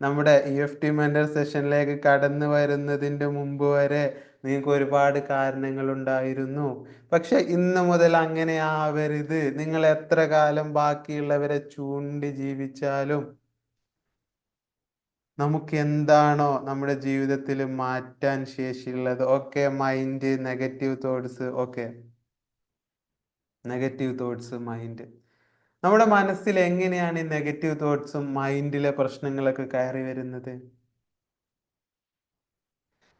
നമ്മുടെ E F T mentor സെഷനിലേക്ക് കടന്നു വരുന്നതിന്റെ മുമ്പ് വരെ നിങ്ങൾക്ക് ഒരുപാട് കാരണങ്ങൾ ഉണ്ടായിരുന്നു പക്ഷെ ഇന്ന് മുതൽ അങ്ങനെ ആവരുത് നിങ്ങൾ എത്ര കാലം ബാക്കിയുള്ളവരെ ചൂണ്ടി ജീവിച്ചാലും നമുക്ക് എന്താണോ നമ്മുടെ ജീവിതത്തിൽ മാറ്റാൻ ശേഷിയുള്ളത്. Okay mind negative thoughts. Okay. Negative thoughts mind. നമ്മുടെ മനസ്സിൽ എങ്ങനെയാണ് ഈ നെഗറ്റീവ് തോട്ട്സും മൈൻഡിലെ പ്രശ്നങ്ങളൊക്കെ കയറി വരുന്നത്?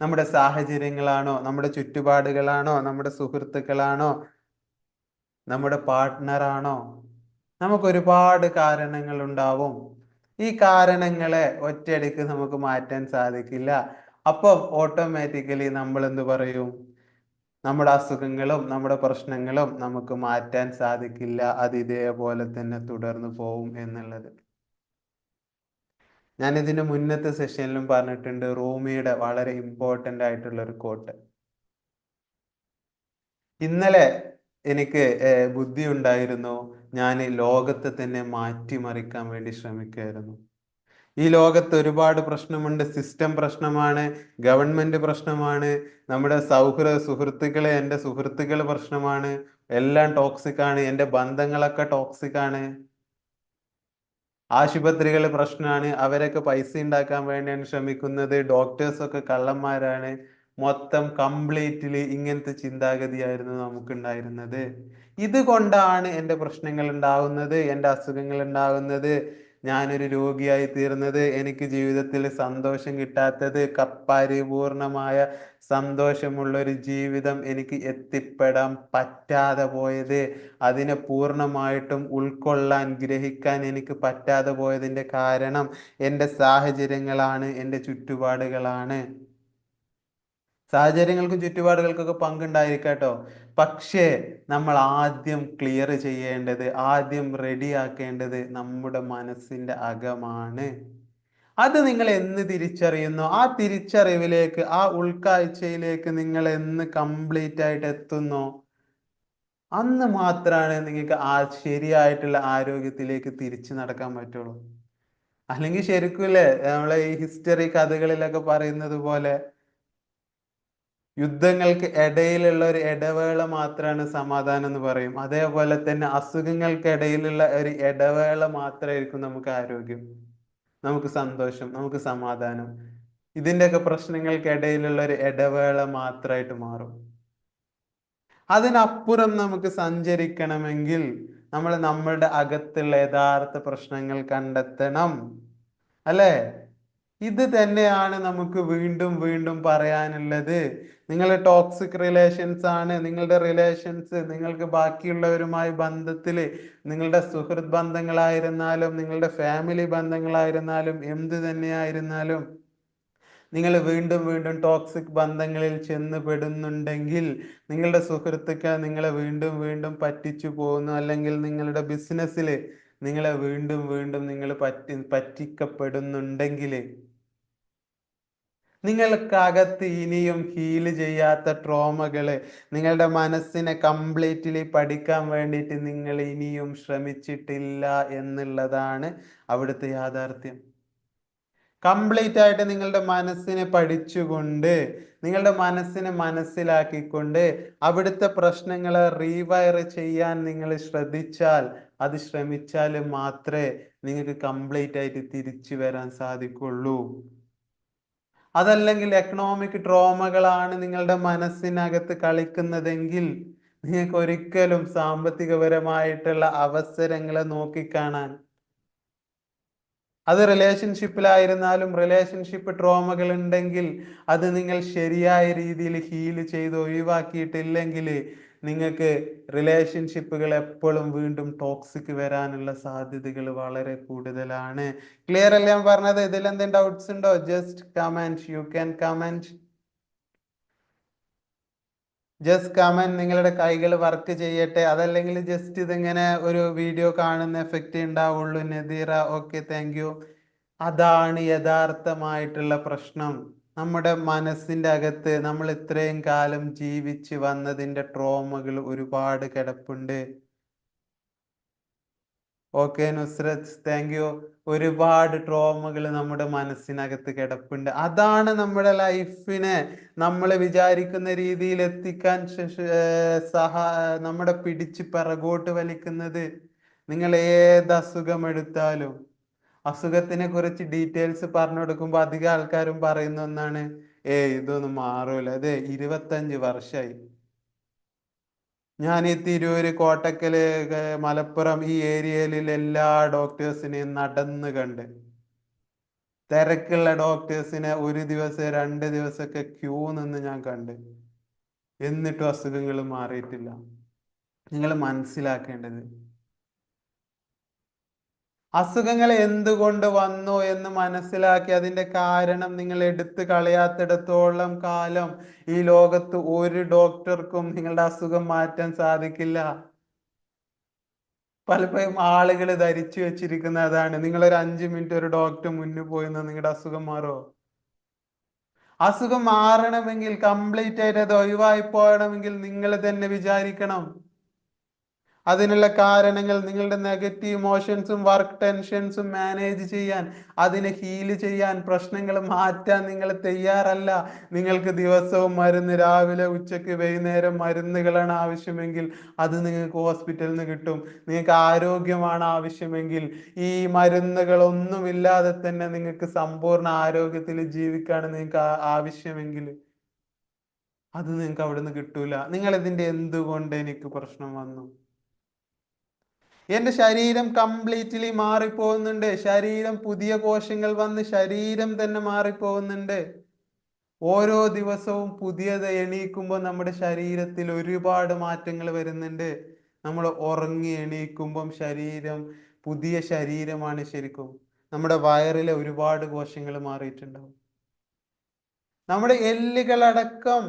നമ്മുടെ സാഹചര്യങ്ങളാണോ നമ്മുടെ ചുറ്റുപാടുകളാണോ നമ്മുടെ സുഹൃത്തുക്കളാണോ നമ്മുടെ പാർട്ട്ണറാണോ നമുക്ക് ഒരുപാട് കാരണങ്ങൾ ഉണ്ടാവും. ഈ കാരണങ്ങളെ ഒറ്റയടിക്ക് നമുക്ക് മാറ്റാൻ സാധിക്കില്ല. അപ്പം ഓട്ടോമാറ്റിക്കലി നമ്മൾ എന്ത് പറയും? നമ്മുടെ അസുഖങ്ങളും നമ്മുടെ പ്രശ്നങ്ങളും നമുക്ക് മാറ്റാൻ സാധിക്കില്ല. അത് ഇതേപോലെ തന്നെ തുടർന്ന് പോവും എന്നുള്ളത്. ഞാൻ ഇതിന് മുന്നത്തെ സെഷനിലും പറഞ്ഞിട്ടുണ്ട് റൂമിയുടെ വളരെ ഇമ്പോർട്ടന്റ് ആയിട്ടുള്ള ഒരു കോട്ട് ഇന്നലെ എനിക്ക് ബുദ്ധി ഉണ്ടായിരുന്നു ഞാൻ ലോകത്തെ തന്നെ മാറ്റിമറിക്കാൻ വേണ്ടി ശ്രമിക്കുകയായിരുന്നു. ഈ ലോകത്ത് ഒരുപാട് പ്രശ്നമുണ്ട്. സിസ്റ്റം പ്രശ്നമാണ്. ഗവൺമെന്റ് പ്രശ്നമാണ്. നമ്മുടെ സൗഹൃദ സുഹൃത്തുക്കളെ എന്റെ സുഹൃത്തുക്കൾ പ്രശ്നമാണ്. എല്ലാം ടോക്സിക് ആണ്. എന്റെ ബന്ധങ്ങളൊക്കെ ടോക്സിക് ആണ്. ആശുപത്രികൾ പ്രശ്നമാണ്. അവരൊക്കെ പൈസ ഉണ്ടാക്കാൻ വേണ്ടിയാണ് ശ്രമിക്കുന്നത്. ഡോക്ടേഴ്സ് ഒക്കെ കള്ളന്മാരാണ്. മൊത്തം കംപ്ലീറ്റ്ലി ഇങ്ങനത്തെ ചിന്താഗതിയായിരുന്നു നമുക്കുണ്ടായിരുന്നത്. ഇതുകൊണ്ടാണ് എന്റെ പ്രശ്നങ്ങൾ ഉണ്ടാകുന്നത് എന്റെ അസുഖങ്ങൾ ഉണ്ടാവുന്നത്. ഞാനൊരു രോഗിയായി തീർന്നത് എനിക്ക് ജീവിതത്തിൽ സന്തോഷം കിട്ടാത്തത് സന്തോഷമുള്ള ഒരു ജീവിതം എനിക്ക് എത്തിപ്പെടാൻ പറ്റാതെ പോയത് അതിനെ പൂർണമായിട്ടും ഉൾക്കൊള്ളാൻ ഗ്രഹിക്കാൻ എനിക്ക് പറ്റാതെ പോയതിന്റെ കാരണം എന്റെ സാഹചര്യങ്ങളാണ് എന്റെ ചുറ്റുപാടുകളാണ്. സാഹചര്യങ്ങൾക്കും ചുറ്റുപാടുകൾക്കൊക്കെ പങ്കുണ്ടായിരിക്കട്ടോ പക്ഷേ നമ്മൾ ആദ്യം ക്ലിയർ ചെയ്യേണ്ടത് ആദ്യം റെഡിയാക്കേണ്ടത് നമ്മുടെ മനസ്സിന്റെ അകമാണ്. അത് നിങ്ങൾ എന്ന് തിരിച്ചറിയുന്നു? ആ തിരിച്ചറിവിലേക്ക് ആ ഉൾക്കാഴ്ചയിലേക്ക് നിങ്ങൾ എന്ന് കംപ്ലീറ്റ് ആയിട്ട് എത്തുന്നു? അന്ന് മാത്രമാണ് നിങ്ങൾക്ക് ആ ശരിയായിട്ടുള്ള ആരോഗ്യത്തിലേക്ക് തിരിച്ചു നടക്കാൻ പറ്റുള്ളൂ. അല്ലെങ്കിൽ ശരിക്കും അല്ലേ? നമ്മളെ ഈ ഹിസ്റ്ററി കഥകളിലൊക്കെ പറയുന്നത് പോലെ യുദ്ധങ്ങൾക്ക് ഇടയിലുള്ള ഒരു ഇടവേള മാത്രമാണ് സമാധാനം എന്ന് പറയും. അതേപോലെ തന്നെ അസുഖങ്ങൾക്ക് ഇടയിലുള്ള ഒരു ഇടവേള മാത്രമായിരിക്കും നമുക്ക് ആരോഗ്യം. നമുക്ക് സന്തോഷം നമുക്ക് സമാധാനം. ഇതിന്റെയൊക്കെ പ്രശ്നങ്ങൾക്ക് ഇടയിലുള്ള ഒരു ഇടവേള മാത്രമായിട്ട് മാറും. അതിനപ്പുറം നമുക്ക് സഞ്ചരിക്കണമെങ്കിൽ നമ്മൾ നമ്മളുടെ അകത്തുള്ള യഥാർത്ഥ പ്രശ്നങ്ങൾ കണ്ടെത്തണം. അല്ലേ? ഇത് തന്നെയാണ് നമുക്ക് വീണ്ടും വീണ്ടും പറയാനുള്ളത്. നിങ്ങൾ ടോക്സിക് റിലേഷൻസ് ആണ്. നിങ്ങളുടെ റിലേഷൻസ് നിങ്ങൾക്ക് ബാക്കിയുള്ളവരുമായി ബന്ധത്തിൽ നിങ്ങളുടെ സുഹൃത്ത് ബന്ധങ്ങളായിരുന്നാലും നിങ്ങളുടെ ഫാമിലി ബന്ധങ്ങളായിരുന്നാലും എന്ത് തന്നെയായിരുന്നാലും നിങ്ങൾ വീണ്ടും വീണ്ടും ടോക്സിക് ബന്ധങ്ങളിൽ ചെന്ന് പെടുന്നുണ്ടെങ്കിൽ നിങ്ങളുടെ സുഹൃത്തുക്കൾ നിങ്ങളെ വീണ്ടും വീണ്ടും പറ്റിച്ചു പോകുന്നു. അല്ലെങ്കിൽ നിങ്ങളുടെ ബിസിനസ്സിൽ നിങ്ങളെ വീണ്ടും വീണ്ടും നിങ്ങൾ പറ്റി പറ്റിക്കപ്പെടുന്നുണ്ടെങ്കിൽ നിങ്ങൾക്കകത്ത് ഇനിയും ഹീൽ ചെയ്യാത്ത ട്രോമകൾ നിങ്ങളുടെ മനസ്സിനെ കംപ്ലീറ്റ്ലി പഠിക്കാൻ വേണ്ടിയിട്ട് നിങ്ങൾ ഇനിയും ശ്രമിച്ചിട്ടില്ല എന്നുള്ളതാണ് അവിടുത്തെ യാഥാർത്ഥ്യം. കംപ്ലീറ്റ് ആയിട്ട് നിങ്ങളുടെ മനസ്സിനെ പഠിച്ചുകൊണ്ട് നിങ്ങളുടെ മനസ്സിനെ മനസ്സിലാക്കിക്കൊണ്ട് അവിടുത്തെ പ്രശ്നങ്ങളെ റീവയർ ചെയ്യാൻ നിങ്ങൾ ശ്രദ്ധിച്ചാൽ അത് ശ്രമിച്ചാൽ മാത്രമേ നിങ്ങൾക്ക് കംപ്ലീറ്റ് ആയിട്ട് തിരിച്ചു വരാൻ സാധിക്കുള്ളൂ. അതല്ലെങ്കിൽ എക്കണോമിക് ട്രോമകളാണ് നിങ്ങളുടെ മനസ്സിനകത്ത് കളിക്കുന്നതെങ്കിൽ നിങ്ങൾക്ക് ഒരിക്കലും സാമ്പത്തികപരമായിട്ടുള്ള അവസരങ്ങളെ നോക്കിക്കാണാൻ. അത് റിലേഷൻഷിപ്പിലായിരുന്നാലും റിലേഷൻഷിപ്പ് ട്രോമകൾ ഉണ്ടെങ്കിൽ അത് നിങ്ങൾ ശരിയായ രീതിയിൽ ഹീൽ ചെയ്ത് ഒഴിവാക്കിയിട്ടില്ലെങ്കിൽ നിങ്ങൾക്ക് റിലേഷൻഷിപ്പുകൾ എപ്പോഴും വീണ്ടും ടോക്സിക് വരാനുള്ള സാധ്യതകൾ വളരെ കൂടുതലാണ്. ക്ലിയർ അല്ലേ ഞാൻ പറഞ്ഞത്? ഇതിൽ എന്തെങ്കിലും ഡൗട്ട്സ് ഉണ്ടോ? Just comment you can comment just comment നിങ്ങളുടെ കൈകൾ വർക്ക് ചെയ്യട്ടെ. അതല്ലെങ്കിൽ ജസ്റ്റ് ഇതിങ്ങനെ ഒരു വീഡിയോ കാണുന്ന എഫക്റ്റ് ഉണ്ടാവുള്ളൂ നദീറ ഓക്കെ താങ്ക് യു അതാണ് യഥാർത്ഥമായിട്ടുള്ള പ്രശ്നം. നമ്മുടെ മനസ്സിന്റെ അകത്ത് നമ്മൾ ഇത്രയും കാലം ജീവിച്ച് വന്നതിന്റെ ട്രോമകൾ ഒരുപാട് കിടപ്പുണ്ട്. ഓക്കെ നുസ്രത് താങ്ക് യു ഒരുപാട് ട്രോമകൾ നമ്മുടെ മനസ്സിനകത്ത് കിടപ്പുണ്ട്. അതാണ് നമ്മുടെ ലൈഫിനെ നമ്മൾ വിചാരിക്കുന്ന രീതിയിൽ എത്തിക്കാൻ സഹ നമ്മുടെ പിടിച്ച് പിറകോട്ട് വലിക്കുന്നത്. നിങ്ങൾ ഏത് അസുഖം എടുത്താലും. അസുഖത്തിനെ കുറിച്ച് ഡീറ്റെയിൽസ് പറഞ്ഞു കൊടുക്കുമ്പോൾ അധികം ആൾക്കാരും പറയുന്ന ഒന്നാണ് ഏ ഇതൊന്നും മാറൂല. അതെ ഇരുപത്തഞ്ച് വർഷമായി ഞാൻ ഈ തിരൂര് കോട്ടക്കൽ മലപ്പുറം ഈ ഏരിയയിലുള്ള എല്ലാ ഡോക്ടേഴ്സിനെയും നടന്ന് കണ്ട്. തിരക്കുള്ള ഡോക്ടേഴ്സിനെ ഒരു ദിവസം രണ്ട് ദിവസമൊക്കെ ക്യൂ നിന്ന് ഞാൻ കണ്ട്. എന്നിട്ടും അസുഖങ്ങൾ മാറിയിട്ടില്ല. നിങ്ങൾ മനസ്സിലാക്കേണ്ടത് അസുഖങ്ങൾ എന്തുകൊണ്ട് വന്നു എന്ന് മനസ്സിലാക്കി അതിന്റെ കാരണം നിങ്ങൾ എടുത്തു കളയാത്തിടത്തോളം കാലം ഈ ലോകത്ത് ഒരു ഡോക്ടർക്കും നിങ്ങളുടെ അസുഖം മാറ്റാൻ സാധിക്കില്ല. പലപ്പോഴും ആളുകൾ ധരിച്ചു വെച്ചിരിക്കുന്ന അതാണ്. നിങ്ങളൊരു അഞ്ചു മിനിറ്റ് ഒരു ഡോക്ടർ മുന്നിൽ പോയിന്ന് നിങ്ങളുടെ അസുഖം മാറോ അസുഖം മാറണമെങ്കിൽ കംപ്ലീറ്റ് ആയിട്ട് അത് ഒഴിവായി പോകണമെങ്കിൽ നിങ്ങൾ തന്നെ വിചാരിക്കണം. അതിനുള്ള കാരണങ്ങൾ നിങ്ങളുടെ നെഗറ്റീവ് ഇമോഷൻസും വർക്ക് ടെൻഷൻസും മാനേജ് ചെയ്യാൻ അതിനെ ഹീൽ ചെയ്യാൻ പ്രശ്നങ്ങൾ മാറ്റാൻ നിങ്ങൾ തയ്യാറല്ല. നിങ്ങൾക്ക് ദിവസവും മരുന്ന് രാവിലെ ഉച്ചയ്ക്ക് വൈകുന്നേരം മരുന്നുകളാണ് ആവശ്യമെങ്കിൽ അത് നിങ്ങൾക്ക് ഹോസ്പിറ്റലിൽ നിന്ന് കിട്ടും. നിങ്ങൾക്ക് ആരോഗ്യമാണ് ആവശ്യമെങ്കിൽ ഈ മരുന്നുകളൊന്നുമില്ലാതെ തന്നെ നിങ്ങൾക്ക് സമ്പൂർണ ആരോഗ്യത്തിൽ ജീവിക്കാണ് നിങ്ങൾക്ക് ആവശ്യമെങ്കിൽ അത് നിങ്ങൾക്ക് അവിടെ നിന്ന് കിട്ടൂല. നിങ്ങൾ ഇതിന്റെ എന്തുകൊണ്ട് എനിക്ക് പ്രശ്നം വന്നു? എന്റെ ശരീരം കംപ്ലീറ്റ്ലി മാറിപ്പോകുന്നുണ്ട്. ശരീരം പുതിയ കോശങ്ങൾ വന്ന് ശരീരം തന്നെ മാറിപ്പോകുന്നുണ്ട്. ഓരോ ദിവസവും പുതിയത് എണീക്കുമ്പോൾ നമ്മുടെ ശരീരത്തിൽ ഒരുപാട് മാറ്റങ്ങൾ വരുന്നുണ്ട്. നമ്മൾ ഉറങ്ങി എണീക്കുമ്പം ശരീരം പുതിയ ശരീരമാണ് ശരിക്കും. നമ്മുടെ വയറിലെ ഒരുപാട് കോശങ്ങൾ മാറിയിട്ടുണ്ടാവും. നമ്മുടെ എല്ലുകളടക്കം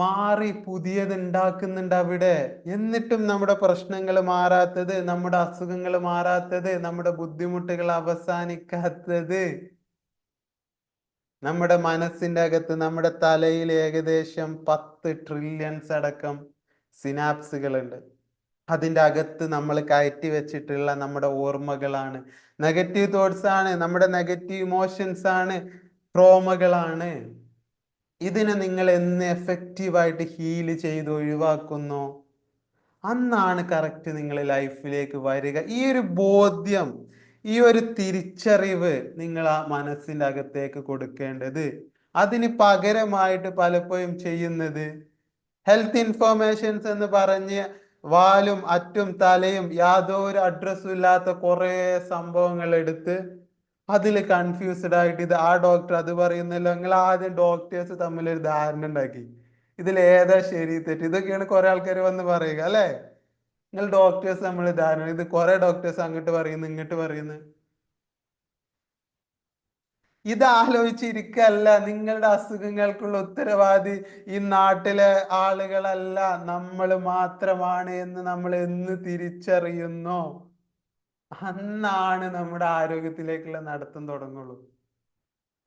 മാറി പുതിയത് ഉണ്ടാക്കുന്നുണ്ട് അവിടെ എന്നിട്ടും നമ്മുടെ പ്രശ്നങ്ങൾ മാറാത്തത് നമ്മുടെ അസുഖങ്ങൾ മാറാത്തത് നമ്മുടെ ബുദ്ധിമുട്ടുകൾ അവസാനിക്കാത്തത്. നമ്മുടെ മനസ്സിന്റെ അകത്ത് നമ്മുടെ തലയിൽ ഏകദേശം പത്ത് ട്രില്യൺസ് അടക്കം സിനാപ്സുകൾ ഉണ്ട് അതിന്റെ അകത്ത് നമ്മൾ കയറ്റി വെച്ചിട്ടുള്ള നമ്മുടെ ഓർമ്മകളാണ്. നെഗറ്റീവ് തോട്ട്സ് ആണ് നമ്മുടെ നെഗറ്റീവ് ഇമോഷൻസ് ആണ് ട്രോമകളാണ് ഇതിനെ നിങ്ങൾ എന്ന് എഫക്റ്റീവായിട്ട് ഹീൽ ചെയ്ത് ഒഴിവാക്കുന്നു? അന്നാണ് കറക്റ്റ് നിങ്ങൾ ലൈഫിലേക്ക് വരിക. ഈ ഒരു ബോധ്യം ഈ ഒരു തിരിച്ചറിവ് നിങ്ങൾ ആ മനസ്സിന്റെ അകത്തേക്ക് കൊടുക്കേണ്ടത്. അതിന് പകരമായിട്ട് പലപ്പോഴും ചെയ്യുന്നത് ഹെൽത്ത് ഇൻഫർമേഷൻസ് എന്ന് പറഞ്ഞ് വാലും അറ്റും തലയും യാതൊരു അഡ്രസ്സും ഇല്ലാത്ത കുറേ സംഭവങ്ങൾ എടുത്ത് അതിൽ കൺഫ്യൂസ്ഡ് ആയിട്ട് ഇത് ആ ഡോക്ടർ അത് പറയുന്നല്ലോ. നിങ്ങൾ ആദ്യം ഡോക്ടേഴ്സ് തമ്മിൽ ഒരു ധാരണ ഉണ്ടാക്കി. ഇതിൽ ഏതാ ശരി തെറ്റ്? ഇതൊക്കെയാണ് കുറെ ആൾക്കാർ വന്ന് പറയുക അല്ലേ? നിങ്ങൾ ഡോക്ടേഴ്സ് നമ്മൾ ധാരണ ഇത് കുറെ ഡോക്ടേഴ്സ് അങ്ങോട്ട് പറയുന്നു ഇങ്ങോട്ട് പറയുന്നു. ഇത് ആലോചിച്ചിരിക്കല്ല നിങ്ങളുടെ അസുഖങ്ങൾക്കുള്ള ഉത്തരവാദി ഈ നാട്ടിലെ ആളുകളല്ല. നമ്മൾ മാത്രമാണ് എന്ന് നമ്മൾ എന്ന് തിരിച്ചറിയുന്നോ. അന്നാണ് നമ്മുടെ ആരോഗ്യത്തിലേക്കുള്ള നടത്തം തുടങ്ങുള്ളൂ.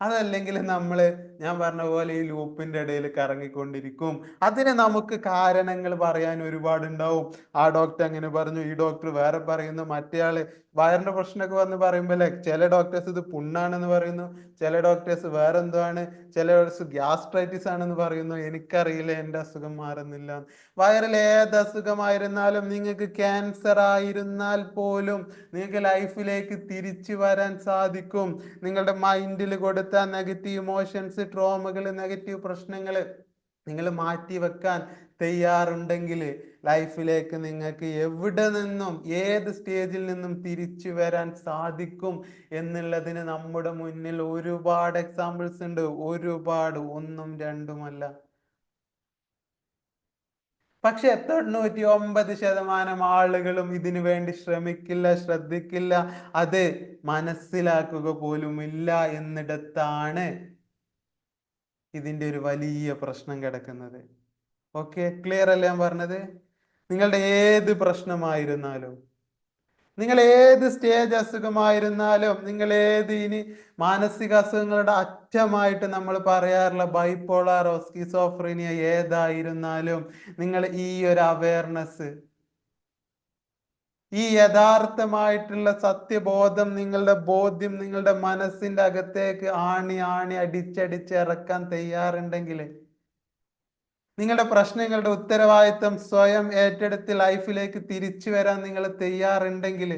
അതല്ലെങ്കിൽ നമ്മൾ ഞാൻ പറഞ്ഞ പോലെ ഈ ലൂപ്പിന്റെ ഇടയിൽ കറങ്ങിക്കൊണ്ടിരിക്കും. അതിന് നമുക്ക് കാരണങ്ങൾ പറയാൻ ഒരുപാടുണ്ടാവും. ആ ഡോക്ടർ അങ്ങനെ പറഞ്ഞു. ഈ ഡോക്ടർ വേറെ പറയുന്നു. മറ്റേയാൾ വയറിന്റെ പ്രശ്നമൊക്കെ വന്ന് പറയുമ്പോൾ ചില ഡോക്ടേഴ്സ് ഇത് പുണ്ണാണെന്ന് പറയുന്നു. ചില ഡോക്ടേഴ്സ് വേറെ എന്തോ ആണ് ചില ഡോക്ടേഴ്സ് ഗ്യാസ്ട്രൈറ്റിസ് ആണെന്ന് പറയുന്നു. എനിക്കറിയില്ല എന്റെ അസുഖം മാറുന്നില്ല. വയറിൽ ഏത് അസുഖമായിരുന്നാലും നിങ്ങൾക്ക് ക്യാൻസർ ആയിരുന്നാൽ പോലും നിങ്ങൾക്ക് ലൈഫിലേക്ക് തിരിച്ചു വരാൻ സാധിക്കും. നിങ്ങളുടെ മൈൻഡിൽ കൊടുത്ത നെഗറ്റീവ് ഇമോഷൻസ് ട്രോമകൾ നെഗറ്റീവ് പ്രശ്നങ്ങൾ നിങ്ങൾ മാറ്റി വെക്കാൻ തയ്യാറുണ്ടെങ്കിൽ ലൈഫിലേക്ക് നിങ്ങൾക്ക് എവിടെ നിന്നും ഏത് സ്റ്റേജിൽ നിന്നും തിരിച്ചു വരാൻ സാധിക്കും എന്നുള്ളതിന് നമ്മുടെ മുന്നിൽ ഒരുപാട് എക്സാമ്പിൾസ് ഉണ്ട്. ഒരുപാട് ഒന്നും രണ്ടുമല്ല. പക്ഷെ തൊണ്ണൂറ്റി ഒമ്പത് ശതമാനം ആളുകളും ഇതിനു വേണ്ടി ശ്രമിക്കില്ല ശ്രദ്ധിക്കില്ല. അത് മനസ്സിലാക്കുക പോലുമില്ല എന്നിടത്താണ് ഇതിന്റെ ഒരു വലിയ പ്രശ്നം കിടക്കുന്നത്. ഓക്കെ ക്ലിയർ അല്ലേ ഞാൻ പറഞ്ഞത്? നിങ്ങളുടെ ഏത് പ്രശ്നമായിരുന്നാലും നിങ്ങൾ ഏത് സ്റ്റേജ് അസുഖമായിരുന്നാലും നിങ്ങൾ ഏത് ഇനി മാനസിക അസുഖങ്ങളുടെ അറ്റമായിട്ട് നമ്മൾ പറയാറുള്ള ബൈപ്പോളാറോ സ്കിസോഫ്രീനിയ ഏതായിരുന്നാലും നിങ്ങൾ ഈ ഒരു അവയർനെസ് ഈ യഥാർത്ഥമായിട്ടുള്ള സത്യബോധം നിങ്ങളുടെ ബോധ്യം നിങ്ങളുടെ മനസ്സിന്റെ അകത്തേക്ക് ആണി ആണി അടിച്ചടിച്ച് ഇറക്കാൻ തയ്യാറുണ്ടെങ്കിൽ നിങ്ങളുടെ പ്രശ്നങ്ങളുടെ ഉത്തരവാദിത്തം സ്വയം ഏറ്റെടുത്ത് ലൈഫിലേക്ക് തിരിച്ചു വരാൻ നിങ്ങൾ തയ്യാറുണ്ടെങ്കിൽ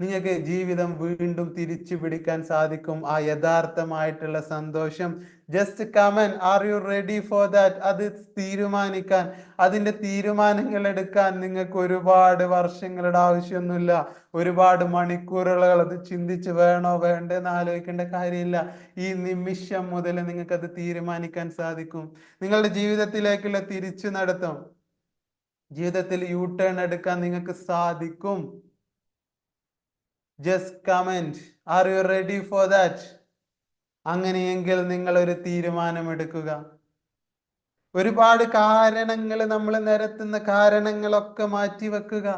നിങ്ങൾക്ക് ജീവിതം വീണ്ടും തിരിച്ചു പിടിക്കാൻ സാധിക്കും. ആ യഥാർത്ഥമായിട്ടുള്ള സന്തോഷം. Just come on are you ready for that അത് തീരുമാനിക്കാൻ അതിന്റെ തീരുമാനങ്ങൾ എടുക്കാൻ നിങ്ങൾക്ക് ഒരുപാട് വർഷങ്ങളുടെ ആവശ്യമൊന്നുമില്ല. ഒരുപാട് മണിക്കൂറുകൾ അത് ചിന്തിച്ച് വേണോ വേണ്ടെന്ന് ആലോചിക്കേണ്ട കാര്യമില്ല. ഈ നിമിഷം മുതൽ നിങ്ങൾക്ക് അത് തീരുമാനിക്കാൻ സാധിക്കും. നിങ്ങളുടെ ജീവിതത്തിലേക്കുള്ള തിരിച്ചു നടത്തം ജീവിതത്തിൽ യു ടേൺ എടുക്കാൻ നിങ്ങൾക്ക് സാധിക്കും. Just comment are you ready for that അങ്ങനെയെങ്കിൽ നിങ്ങൾ ഒരു തീരുമാനമെടുക്കുക. ഒരുപാട് കാരണങ്ങൾ നമ്മൾ നിരത്തുന്ന കാരണങ്ങളൊക്കെ മാറ്റി വെക്കുക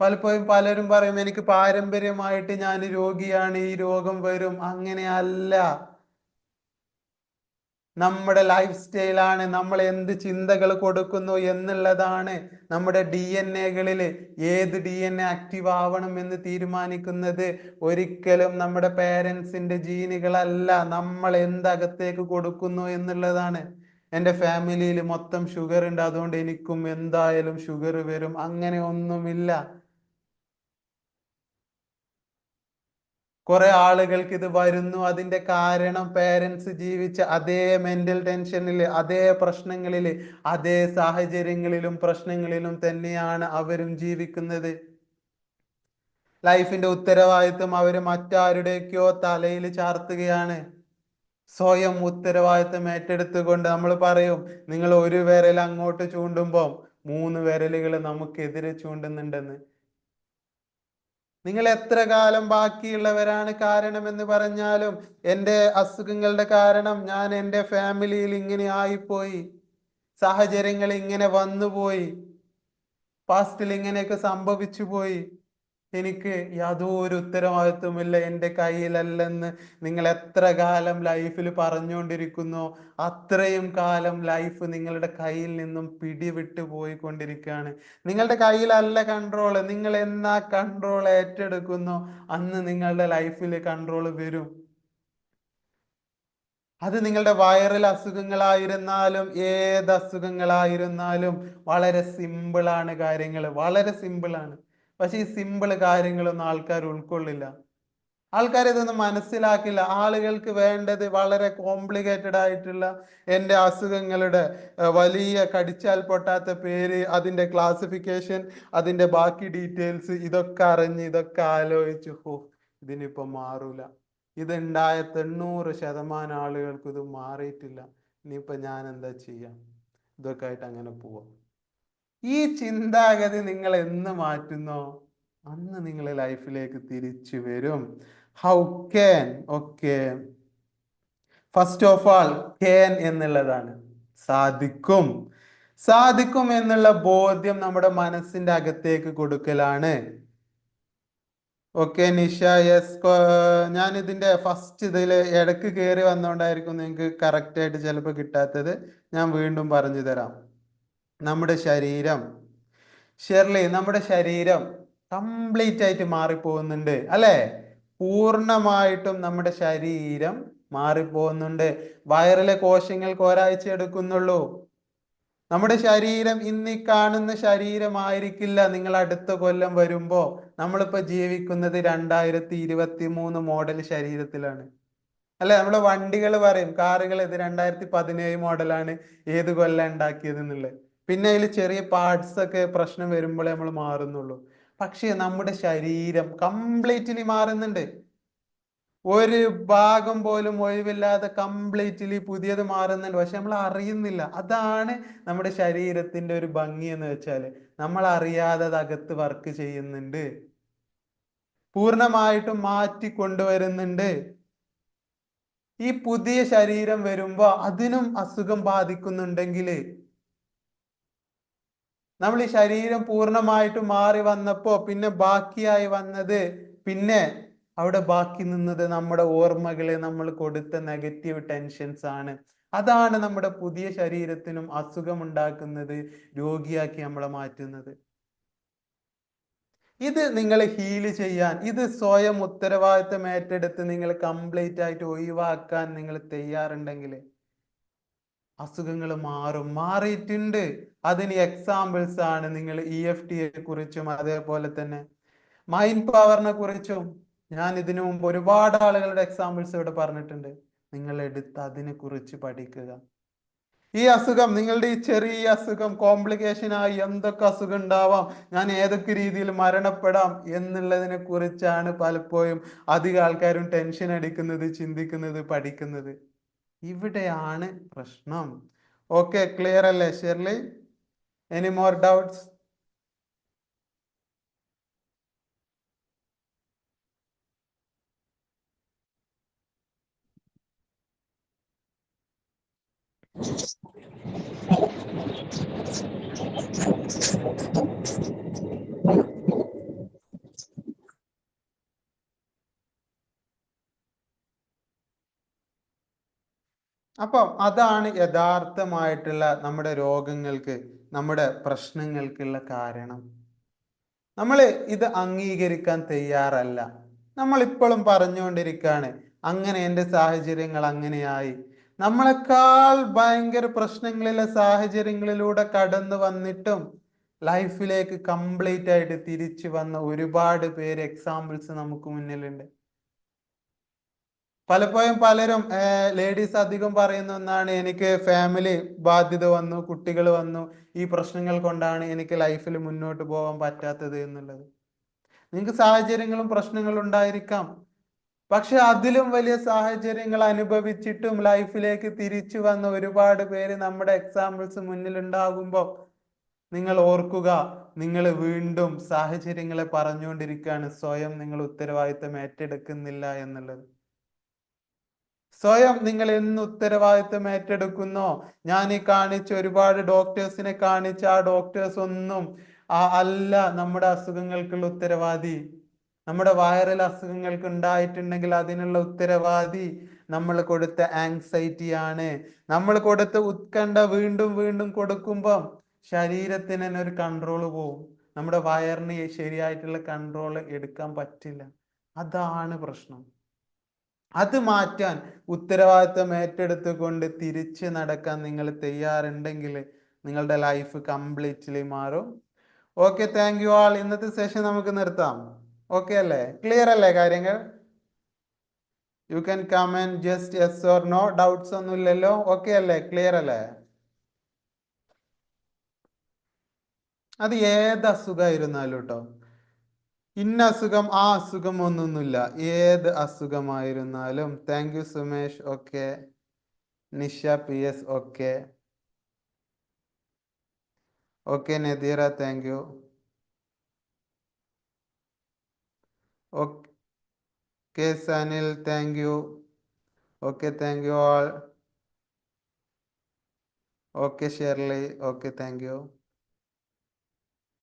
പലപ്പോഴും പലരും പറയും എനിക്ക് പാരമ്പര്യമായിട്ട് ഞാൻ രോഗിയാണ് ഈ രോഗം വരും. അങ്ങനെയല്ല. നമ്മുടെ ലൈഫ് സ്റ്റൈലാണ് നമ്മൾ എന്ത് ചിന്തകൾ കൊടുക്കുന്നു എന്നുള്ളതാണ് നമ്മുടെ ഡി എൻ എകളിൽ ഏത് ഡി എൻ എ ആക്റ്റീവ് ആവണം എന്ന് തീരുമാനിക്കുന്നത്. ഒരിക്കലും നമ്മുടെ പേരൻസിന്റെ ജീനുകളല്ല നമ്മൾ എന്തകത്തേക്ക് കൊടുക്കുന്നു എന്നുള്ളതാണ്. എന്റെ ഫാമിലിയിൽ മൊത്തം ഷുഗർ ഉണ്ട്. അതുകൊണ്ട് എനിക്കും എന്തായാലും ഷുഗർ വരും. അങ്ങനെ ഒന്നുമില്ല. കുറെ ആളുകൾക്ക് ഇത് വരുന്നു. അതിന്റെ കാരണം പേരൻസ് ജീവിച്ച അതേ മെന്റൽ ടെൻഷനിൽ അതേ പ്രശ്നങ്ങളിൽ അതേ സാഹചര്യങ്ങളിലും പ്രശ്നങ്ങളിലും തന്നെയാണ് അവരും ജീവിക്കുന്നത്. ലൈഫിന്റെ ഉത്തരവാദിത്വം അവർ മറ്റാരുടെയൊക്കെയോ തലയിൽ ചാർത്തുകയാണ്. സ്വയം ഉത്തരവാദിത്വം ഏറ്റെടുത്തുകൊണ്ട് നമ്മൾ പറയും നിങ്ങൾ ഒരു വിരൽ അങ്ങോട്ട് ചൂണ്ടുമ്പോൾ മൂന്ന് വിരലുകൾ നമുക്കെതിരെ ചൂണ്ടുന്നുണ്ടെന്ന്. നിങ്ങൾ എത്ര കാലം ബാക്കിയുള്ളവരാണ് കാരണം എന്ന് പറഞ്ഞാലും എന്റെ അസുഖങ്ങളുടെ കാരണം ഞാൻ എന്റെ ഫാമിലിയിൽ ഇങ്ങനെ ആയിപ്പോയി. സാഹചര്യങ്ങൾ ഇങ്ങനെ വന്നുപോയി. പാസ്റ്റിൽ ഇങ്ങനെയൊക്കെ സംഭവിച്ചു പോയി എനിക്ക് യാതൊരു ഉത്തരവാദിത്വമില്ല എന്റെ കയ്യിലല്ലെന്ന് നിങ്ങൾ എത്ര കാലം ലൈഫിൽ പറഞ്ഞുകൊണ്ടിരിക്കുന്നു അത്രയും കാലം ലൈഫ് നിങ്ങളുടെ കയ്യിൽ നിന്നും പിടിവിട്ട് പോയിക്കൊണ്ടിരിക്കുകയാണ്. നിങ്ങളുടെ കയ്യിലല്ല കൺട്രോൾ നിങ്ങൾ എന്നാ കൺട്രോൾ ഏറ്റെടുക്കുന്നു അന്ന് നിങ്ങളുടെ ലൈഫിൽ കൺട്രോൾ വരും. അത് നിങ്ങളുടെ വൈറൽ അസുഖങ്ങളായിരുന്നാലും ഏത് അസുഖങ്ങളായിരുന്നാലും വളരെ സിമ്പിളാണ് കാര്യങ്ങൾ വളരെ സിമ്പിളാണ് പക്ഷെ ഈ സിമ്പിൾ കാര്യങ്ങളൊന്നും ആൾക്കാർ ഉൾക്കൊള്ളില്ല. ആൾക്കാർ ഇതൊന്നും മനസ്സിലാക്കില്ല. ആളുകൾക്ക് വേണ്ടത് വളരെ കോംപ്ലിക്കേറ്റഡ് ആയിട്ടുള്ള എന്റെ അസുഖങ്ങളുടെ വലിയ കടിച്ചാൽ പൊട്ടാത്ത പേര് അതിന്റെ ക്ലാസിഫിക്കേഷൻ അതിന്റെ ബാക്കി ഡീറ്റെയിൽസ് ഇതൊക്കെ അറിഞ്ഞ് ഇതൊക്കെ ആലോചിച്ച് ഹോ ഇതിനിപ്പോൾ മാറൂല. ഇതുണ്ടായ തൊണ്ണൂറ് ശതമാനം ആളുകൾക്ക് ഇത് മാറിയിട്ടില്ല. ഇനിയിപ്പോൾ ഞാൻ എന്താ ചെയ്യാം? ഇതൊക്കെ ആയിട്ട് അങ്ങനെ പോവാം. ഈ ചിന്താഗതി നിങ്ങൾ എന്ന് മാറ്റുന്നോ? അന്ന് നിങ്ങൾ ലൈഫിലേക്ക് തിരിച്ചു വരും. How can okay first of all can എന്നുള്ളതാണ്. സാധിക്കും. സാധിക്കും എന്നുള്ള ബോധ്യം നമ്മുടെ മനസ്സിന്റെ അകത്തേക്ക് കൊടുക്കലാണ്. ഓക്കെ നിഷ യെസ് ഞാൻ ഇതിന്റെ ഫസ്റ്റ് ഇതിൽ ഇടയ്ക്ക് കയറി വന്നുകൊണ്ടായിരിക്കും നിങ്ങൾക്ക് കറക്റ്റ് ആയിട്ട് ചിലപ്പോൾ കിട്ടാത്തത്. ഞാൻ വീണ്ടും പറഞ്ഞു തരാം. നമ്മുടെ ശരീരം. ഷെർലി നമ്മുടെ ശരീരം കംപ്ലീറ്റ് ആയിട്ട് മാറിപ്പോകുന്നുണ്ട് അല്ലേ? പൂർണമായിട്ടും നമ്മുടെ ശരീരം മാറിപ്പോകുന്നുണ്ട്. വയറിലെ കോശങ്ങൾക്ക് ഒരാഴ്ച എടുക്കുന്നുള്ളൂ. നമ്മുടെ ശരീരം ഇന്ന് കാണുന്ന ശരീരമായിരിക്കില്ല. നിങ്ങൾ അടുത്ത കൊല്ലം വരുമ്പോ നമ്മളിപ്പോ ജീവിക്കുന്നത് രണ്ടായിരത്തി ഇരുപത്തി മൂന്ന് മോഡൽ ശരീരത്തിലാണ്. അല്ലെ? നമ്മൾ വണ്ടികൾ പറയും കാറുകൾ ഇത് രണ്ടായിരത്തി പതിനേഴ് മോഡലാണ് ഏത് കൊല്ലം ഉണ്ടാക്കിയത് എന്നുള്ളത് പിന്നെ അതിൽ ചെറിയ പാർട്സ് ഒക്കെ പ്രശ്നം വരുമ്പോഴേ നമ്മൾ മാറുന്നുള്ളൂ. പക്ഷേ നമ്മുടെ ശരീരം കംപ്ലീറ്റ്ലി മാറുന്നുണ്ട്. ഒരു ഭാഗം പോലും ഒഴിവില്ലാതെ കംപ്ലീറ്റ്ലി പുതിയത് മാറുന്നുണ്ട്. പക്ഷെ നമ്മൾ അറിയുന്നില്ല. അതാണ് നമ്മുടെ ശരീരത്തിന്റെ ഒരു ഭംഗി എന്ന് വെച്ചാൽ നമ്മൾ അറിയാതെ അത് അകത്ത് വർക്ക് ചെയ്യുന്നുണ്ട്. പൂർണമായിട്ടും മാറ്റി കൊണ്ടുവരുന്നുണ്ട്. ഈ പുതിയ ശരീരം വരുമ്പോൾ അതിനും അസുഖം ബാധിക്കുന്നുണ്ടെങ്കിൽ നമ്മൾ ഈ ശരീരം പൂർണമായിട്ട് മാറി വന്നപ്പോ പിന്നെ ബാക്കിയായി വന്നത് പിന്നെ അവിടെ ബാക്കി നിന്നത് നമ്മുടെ ഓർമ്മകളെ നമ്മൾ കൊടുത്ത നെഗറ്റീവ് ടെൻഷൻസ് ആണ്. അതാണ് നമ്മുടെ പുതിയ ശരീരത്തിനും അസുഖമുണ്ടാക്കുന്നത് രോഗിയാക്കി നമ്മളെ മാറ്റുന്നത്. ഇത് നിങ്ങൾ ഹീൽ ചെയ്യാൻ ഇത് സ്വയം ഉത്തരവാദിത്തം ഏറ്റെടുത്ത് നിങ്ങൾ കംപ്ലീറ്റ് ആയിട്ട് ഒഴിവാക്കാൻ നിങ്ങൾ തയ്യാറുണ്ടെങ്കിൽ അസുഖങ്ങൾ മാറും മാറിയിട്ടുണ്ട്. അതിന് എക്സാമ്പിൾസ് ആണ് നിങ്ങൾ ഇ എഫ് ടിയെ കുറിച്ചും അതേപോലെ തന്നെ മൈൻഡ് പവറിനെ കുറിച്ചും. ഞാൻ ഇതിനു മുമ്പ് ഒരുപാട് ആളുകളുടെ എക്സാമ്പിൾസ് ഇവിടെ പറഞ്ഞിട്ടുണ്ട്. നിങ്ങൾ എടുത്ത് അതിനെ കുറിച്ച് പഠിക്കുക. ഈ അസുഖം നിങ്ങളുടെ ഈ ചെറിയ അസുഖം കോംപ്ലിക്കേഷൻ ആയി എന്തൊക്കെ അസുഖം ഉണ്ടാവാം ഞാൻ ഏതൊക്കെ രീതിയിൽ മരണപ്പെടാം എന്നുള്ളതിനെ കുറിച്ചാണ് പലപ്പോഴും അധികം ആൾക്കാരും ടെൻഷൻ അടിക്കുന്നത് ചിന്തിക്കുന്നത് പഠിക്കുന്നത്. ഇവിടെയാണ് പ്രശ്നം. ഓക്കെ ക്ലിയർ അല്ലേ ഷെർലി? എനി മോർ ഡൗട്ട്സ് അപ്പം അതാണ് യഥാർത്ഥമായിട്ടുള്ള നമ്മുടെ രോഗങ്ങൾക്ക് നമ്മുടെ പ്രശ്നങ്ങൾക്കുള്ള കാരണം. നമ്മൾ ഇത് അംഗീകരിക്കാൻ തയ്യാറല്ല. നമ്മൾ ഇപ്പോഴും പറഞ്ഞുകൊണ്ടിരിക്കുകയാണ് അങ്ങനെ എന്റെ സാഹചര്യങ്ങൾ അങ്ങനെയായി. നമ്മളെക്കാൾ ഭയങ്കര പ്രശ്നങ്ങളിലെ സാഹചര്യങ്ങളിലൂടെ കടന്നു വന്നിട്ടും ലൈഫിലേക്ക് കംപ്ലീറ്റ് ആയിട്ട് തിരിച്ചു വന്ന ഒരുപാട് പേര് എക്സാമ്പിൾസ് നമുക്ക് മുന്നിലുണ്ട്. പലപ്പോഴും പലരും ലേഡീസ് അധികം പറയുന്ന ഒന്നാണ് എനിക്ക് ഫാമിലി ബാധ്യത വന്നു കുട്ടികൾ വന്നു ഈ പ്രശ്നങ്ങൾ കൊണ്ടാണ് എനിക്ക് ലൈഫിൽ മുന്നോട്ട് പോകാൻ പറ്റാത്തത് എന്നുള്ളത്. നിങ്ങൾക്ക് സാഹചര്യങ്ങളും പ്രശ്നങ്ങളും ഉണ്ടായിരിക്കാം. പക്ഷെ അതിലും വലിയ സാഹചര്യങ്ങൾ അനുഭവിച്ചിട്ടും ലൈഫിലേക്ക് തിരിച്ചു വന്ന ഒരുപാട് പേര് നമ്മുടെ എക്സാമ്പിൾസ് മുന്നിൽ ഉണ്ടാകുമ്പോൾ നിങ്ങൾ ഓർക്കുക നിങ്ങൾ വീണ്ടും സാഹചര്യങ്ങളെ പറഞ്ഞുകൊണ്ടിരിക്കുകയാണ് സ്വയം നിങ്ങൾ ഉത്തരവാദിത്തം ഏറ്റെടുക്കുന്നില്ല എന്നുള്ളത്. സ്വയം നിങ്ങൾ എന്ന് ഉത്തരവാദിത്വം ഏറ്റെടുക്കുന്നോ? ഞാൻ ഈ കാണിച്ച ഒരുപാട് ഡോക്ടേഴ്സിനെ കാണിച്ച ആ ഡോക്ടേഴ്സ് ഒന്നും ആ അല്ല നമ്മുടെ അസുഖങ്ങൾക്കുള്ള ഉത്തരവാദി. നമ്മുടെ വൈറൽ അസുഖങ്ങൾക്ക് ഉണ്ടായിട്ടുണ്ടെങ്കിൽ അതിനുള്ള ഉത്തരവാദി നമ്മൾ കൊടുത്ത ആങ്സൈറ്റി ആണ്. നമ്മൾ കൊടുത്ത ഉത്കണ്ഠ വീണ്ടും വീണ്ടും കൊടുക്കുമ്പം ശരീരത്തിന് തന്നെ ഒരു കൺട്രോൾ പോവും. നമ്മുടെ വയറിന് ശരിയായിട്ടുള്ള കൺട്രോൾ എടുക്കാൻ പറ്റില്ല. അതാണ് പ്രശ്നം. അത് മാറ്റാൻ ഉത്തരവാദിത്വം ഏറ്റെടുത്തുകൊണ്ട് തിരിച്ച് നടക്കാൻ നിങ്ങൾ തയ്യാറുണ്ടെങ്കിൽ നിങ്ങളുടെ ലൈഫ് കംപ്ലീറ്റ്ലി മാറും. ഓക്കെ താങ്ക് യു ആൾ ഇന്നത്തെ സെഷൻ നമുക്ക് നിർത്താം. ഓക്കെ അല്ലേ? ക്ലിയർ അല്ലേ കാര്യങ്ങൾ? You can come on just yes or no doubts ഒന്നും ഇല്ലല്ലോ. ഓക്കെ അല്ലേ? ക്ലിയർ അല്ലേ? അത് ഏത് അസുഖമായിരുന്നാലും കേട്ടോ ഇന്ന അസുഖം ആ അസുഖം ഒന്നൊന്നുമില്ല. ഏത് അസുഖമായിരുന്നാലും. Thank you Sumesh. Okay Nisha P S. Okay okay Nadeera. Thank you okay Sanil. Thank you okay thank you all okay Shirley. Okay thank you